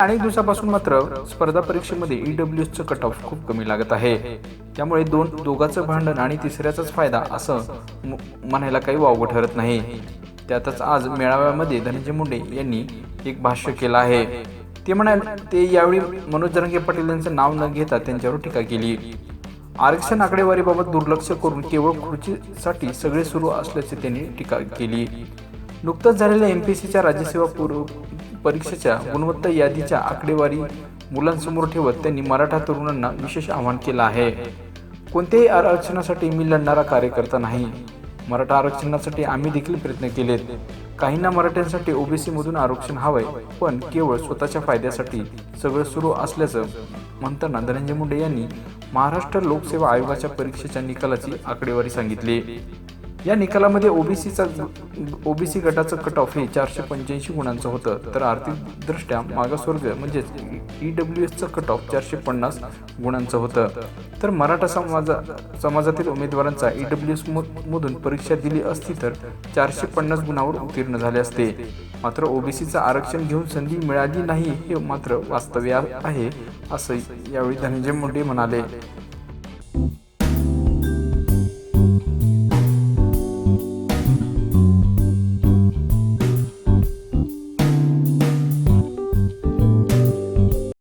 अनेक दिवसापासून मात्र स्पर्धा परीक्षेमध्ये ई ईडब्ल्यू एसचं कट ऑफ खूप कमी लागत आहे. त्यामुळे दोन दोघांचं भांडण आणि तिसऱ्याचाच फायदा असं म्हणायला काही वावगं ठरत नाही. त्यातच आज मेळाव्यामध्ये धनंजय मुंडे यांनी एक भाष्य केलं आहे. ते म्हणाले ते यावेळी मनोज जरंगे पाटील यांचं नाव न घेता त्यांच्यावर टीका केली. आरक्षण आकडेवारीबाबत दुर्लक्ष करून केवळ खुर्चीसाठी सगळे सुरू असल्याचे त्यांनी टीका केली. नुकतंच झालेल्या एम पी सीच्या राज्यसेवा पूर्व परीक्षेच्या गुणवत्ता यादीच्या आकडेवारी मुलांसमोर ठेवत त्यांनी मराठा तरुणांना विशेष आवाहन केलं आहे. कोणत्याही आरक्षणासाठी मी लढणारा कार्यकर्ता नाही. मराठा आरक्षणासाठी आम्ही देखील प्रयत्न केलेत. काहींना मराठ्यांसाठी ओबीसी मधून आरक्षण हवंय पण केवळ स्वतःच्या फायद्यासाठी सगळं सुरू असल्याचं म्हणताना धनंजय मुंडे यांनी महाराष्ट्र लोकसेवा आयोगाच्या परीक्षेच्या निकालाची आकडेवारी सांगितली. या निकालामध्ये ओबीसीचा ओबीसी गटाचं कट ऑफ हे चारशे पंच्याऐंशी गुणांचं होतं. तर आर्थिकदृष्ट्या मागासवर्ग म्हणजेच ई डब्ल्यू एसचं कट ऑफ चारशे पन्नास गुणांचं होतं. तर मराठा समाजा समाजातील उमेदवारांचा ई डब्ल्यू एस मधून परीक्षा दिली असती तर चारशे पन्नास गुणावर उत्तीर्ण झाले असते. मात्र ओबीसीचं आरक्षण घेऊन संधी मिळाली नाही हे मात्र वास्तव्य आहे असं यावेळी धनंजय मुंडे म्हणाले.